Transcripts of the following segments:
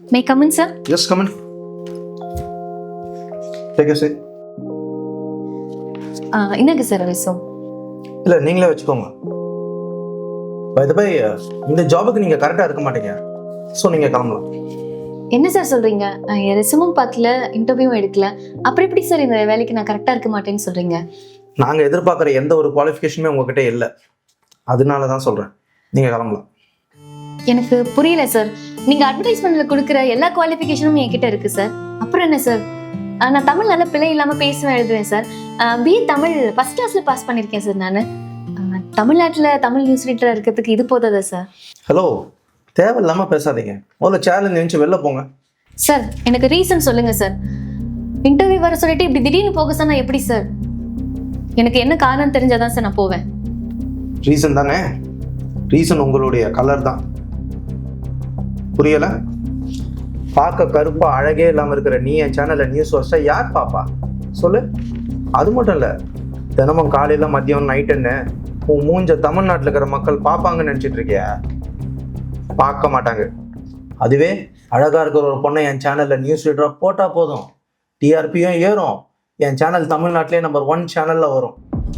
May come in sir yes come in take you seat என்னங்க sir விஷயம் இல்லை நீங்களே வச்சுக்கோங்க பை பை இந்த ஜாபுக்கு நீங்கள் கரெக்டாக இருக்க மாட்டீங்க. ஸோ நீங்கள் கிளம்பலாம். என்ன சார் சொல்றீங்க? என் ரெசுமும் பார்க்கல இன்டர்வியூவும் எடுக்கல. அப்புறம் எப்படி சார் இந்த வேலைக்கு நான் கரெக்டாக இருக்க மாட்டேன்னு சொல்றீங்க? நாங்கள் எதிர்பார்க்குற எந்த ஒரு குவாலிஃபிகேஷனுமே உங்ககிட்ட இல்லை. அதனால தான் சொல்கிறேன் நீங்கள் கிளம்பலாம். எனக்கு புரியல சார் நீங்க அட்வர்டைஸ்மெண்ட்ல கொடுக்குற எல்லா குவாலிஃபிகேஷனும் என்கிட்ட இருக்கு சார் அப்புறம் என்ன சார் நான் தமிழ் நல்ல பிழை இல்லாம பேசுவேன் எழுதுவேன் சார் பிஏ தமிழ் ஃபர்ஸ்ட் கிளாஸ்ல பாஸ் பண்ணியிருக்கேன் சார் நான். தமிழ்நாட்டில் தமிழ் நியூஸ் ரீடராக இருக்கிறதுக்கு இது போதாதா சார் ஹலோ தேவையில்லாமல் பேசாதீங்க. முதல்ல சேலஞ்ச் நினச்சி வெளில போங்க. சார் எனக்கு ரீசன் சொல்லுங்க சார் இன்டர்வியூ வர சொல்லிட்டு இப்படி திடீர்னு போக சொன்னா எப்படி சார் எனக்கு என்ன காரணம் தெரிஞ்சாதான் சார் நான் போவேன். ரீசன் தானே? ரீசன் உங்களுடைய கலர் தான். புரியல? பார்க்க கருப்பா அழகே இல்லாம இருக்கிற நீ என் சேனல்ல நியூஸ் வச்சா யார் பாப்பா? சொல்லு. அது மட்டும் இல்ல தினமும் காலையில மதியம் நைட்டுன்னு உன் மூஞ்ச தமிழ்நாட்டில் இருக்கிற மக்கள் பார்ப்பாங்கன்னு நினைச்சிட்டு இருக்கியா? பார்க்க மாட்டாங்க. அதுவே அழகா இருக்கிற ஒரு பொண்ணை என் சேனல்ல நியூஸ் ரீடரா போட்டா போதும். டிஆர்பியும் ஏறும். என் சேனல் தமிழ்நாட்டிலே நம்பர் ஒன் சேனல்ல வரும்.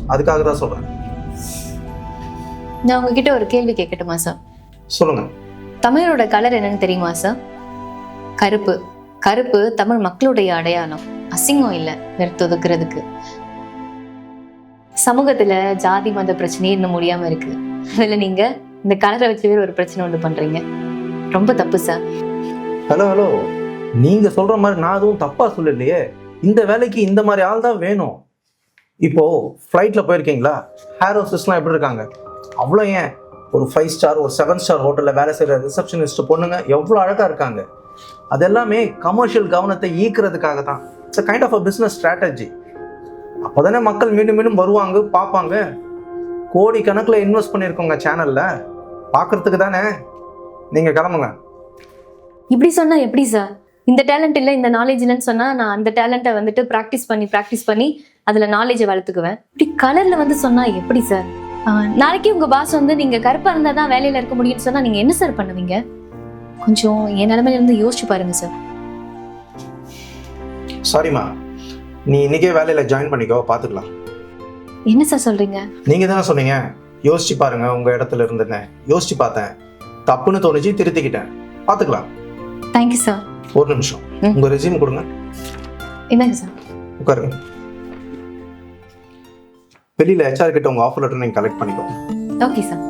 அதுக்காக தான் சொல்றேன். நான் உங்ககிட்ட ஒரு கேள்வி கேட்கட்டுமா சார் சொல்லுங்க. தமிழோட கலர் என்னன்னு தெரியுமா சார் கருப்பு. கருப்பு தமிழ் மக்களுடைய அடையாளம். அசிங்கம் இல்லை நிறுத்தொதுக்கிறதுக்கு சமூகத்துல ஜாதி மத பிரச்சனையே இன்னும் முடியாம இருக்கு. அதுல நீங்க இந்த கலரை வச்சு ஒரு பிரச்சனை ஒன்று பண்றீங்க. ரொம்ப தப்பு சார் ஹலோ ஹலோ நீங்க சொல்ற மாதிரி நான் அதுவும் தப்பா சொல்லலையே. இந்த வேலைக்கு இந்த மாதிரி ஆள் தான் வேணும். இப்போ ஃப்ளைட்ல போயிருக்கீங்களா? ஹேர் ஹோஸ்டஸ்லாம் எப்படி இருக்காங்க? அவ்வளோ ஏன்? ஒரு ஃபைவ் ஸ்டார் ஒரு செவன் ஸ்டார் ஹோட்டலில் வேலை செய்கிற ரிசப்ஷனிஸ்ட் பொண்ணுங்க எவ்வளோ அழகாக இருக்காங்க. அதெல்லாமே கமர்ஷியல் கவனத்தை ஈர்க்கிறதுக்காக தான். It's kind of a business strategy அப்போ தானே மக்கள் மீண்டும் மீண்டும் வருவாங்க பார்ப்பாங்க. கோடி கணக்கில் இன்வெஸ்ட் பண்ணியிருக்கோங்க சேனலில் பார்க்குறதுக்கு தானே. நீங்கள் கிளம்புங்க. இப்படி சொன்னால் எப்படி சார் இந்த டேலண்ட் இல்லை இந்த நாலேஜ் இல்லைன்னு சொன்னால் நான் அந்த டேலண்ட்டை வந்துட்டு ப்ராக்டிஸ் பண்ணி ப்ராக்டிஸ் பண்ணி அதில் நாலேஜை வளர்த்துக்குவேன். இப்படி கலரில் வந்து சொன்னால் எப்படி சார் நாளைக்கு உங்க பாஸ் வந்து நீங்க கருப்பா இருந்தா தான் வேலையில இருக்க முடியும்னு சொன்னா நீங்க என்ன சார் பண்ணுவீங்க? கொஞ்சம் என் நிலைமையில இருந்து யோசிச்சு பாருங்க சார் சாரிம்மா நீ இன்னைக்கே வேலையில் ஜாயின் பண்ணிக்கோ பார்த்துக்கலாம் என்ன சார் சொல்றீங்க? நீங்கள் தானே சொன்னீங்க? யோசிச்சு பாருங்க உங்கள் இடத்துல இருந்துன்னு. யோசிச்சு பார்த்தேன். தப்புன்னு தோணுச்சு திருத்திக்கிட்டேன். பார்த்துக்கலாம் தேங்க்யூ சார் ஒரு நிமிஷம். உங்கள் ரெசியூம் கொடுங்க. என்னங்க சார் உட்காருங்க. வெளியில் ஹெச்ஆர் கிட்ட உங்கள் ஆஃபர் லெட்டர் நீங்கள் கலெக்ட் பண்ணிக்கோங்க. Okay sir